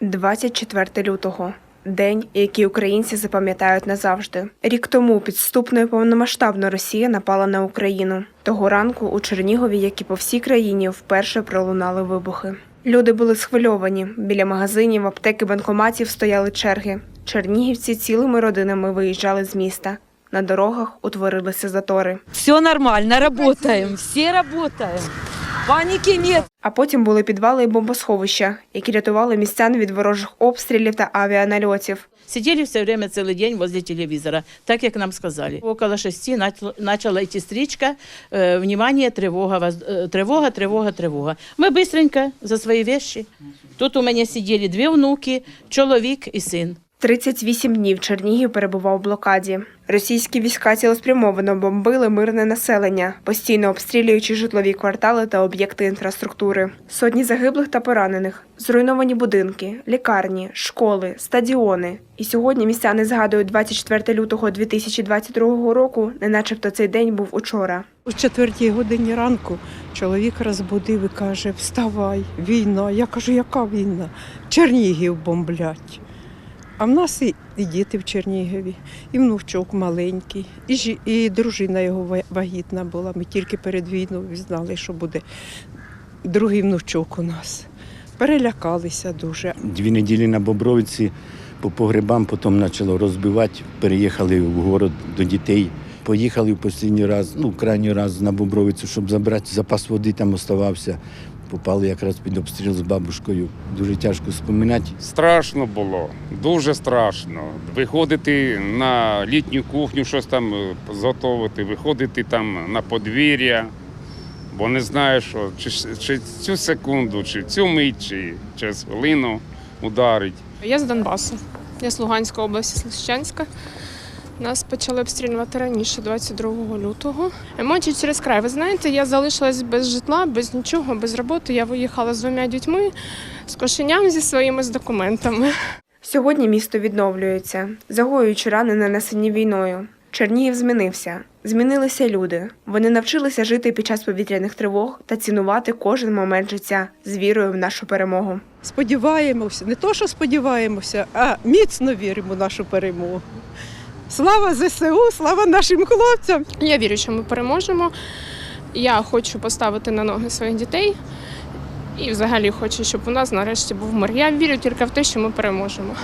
24 лютого. День, який українці запам'ятають назавжди. Рік тому підступно і повномасштабно Росія напала на Україну. Того ранку у Чернігові, як і по всій країні, вперше пролунали вибухи. Люди були схвильовані. Біля магазинів, аптек і банкоматів стояли черги. Чернігівці цілими родинами виїжджали з міста. На дорогах утворилися затори. Все нормально, работаем, все работаем. Паники нет. А потім були підвали і бомбосховища, які рятували містян від ворожих обстрілів та авіанальотів. Сидели все время целый день возле телевизора, так как нам сказали. Около шести начал- начала идти стричка, э, внимание, тревога, воз- э, тревога, тревога, тревога. Мы быстренько за свои вещи. Тут у меня сидели две внуки, чоловік і син. 38 днів Чернігів перебував у блокаді. Російські війська цілеспрямовано бомбили мирне населення, постійно обстрілюючи житлові квартали та об'єкти інфраструктури. Сотні загиблих та поранених, зруйновані будинки, лікарні, школи, стадіони. І сьогодні містяни згадують 24 лютого 2022 року, не начебто цей день був учора. У четвертій годині ранку чоловік розбудив і каже: Вставай, війна. Я кажу, яка війна? Чернігів бомблять. А в нас і, діти в Чернігові, і внучок маленький, і, і дружина його вагітна була. Ми тільки перед війною знали, що буде другий внучок у нас. Перелякалися дуже. Дві неділі на Бобровиці по погребам, потім почало розбивати. Переїхали в город до дітей. Поїхали в останній раз, ну, крайній раз на Бобровицю, щоб забрати запас води там оставався. Попали якраз під обстріл з бабушкою. Дуже тяжко споминати. Страшно було, дуже страшно. Виходити на літню кухню, щось там е, зготовити, виходити там на подвір'я, бо не знаєш, що чи, чи цю секунду, чи цю мить, чи через хвилину ударить. Я з Донбасу. Я з Луганської області, з Лисичанська. Нас почали обстрілювати раніше, 22 лютого. Емоції через край. Ви знаєте, я залишилась без житла, без нічого, без роботи. Я виїхала з двома дітьми, з кошеням зі своїми з документами. Сьогодні місто відновлюється, загоюючи рани, нанесені війною. Чернігів змінився. Змінилися люди. Вони навчилися жити під час повітряних тривог та цінувати кожен момент життя з вірою в нашу перемогу. Сподіваємося, не то, що сподіваємося, а міцно віримо в нашу перемогу. Слава ЗСУ, слава нашим хлопцям! Я вірю, що ми переможемо. Я хочу поставити на ноги своїх дітей. І взагалі хочу, щоб у нас нарешті був мир. Я вірю тільки в те, що ми переможемо.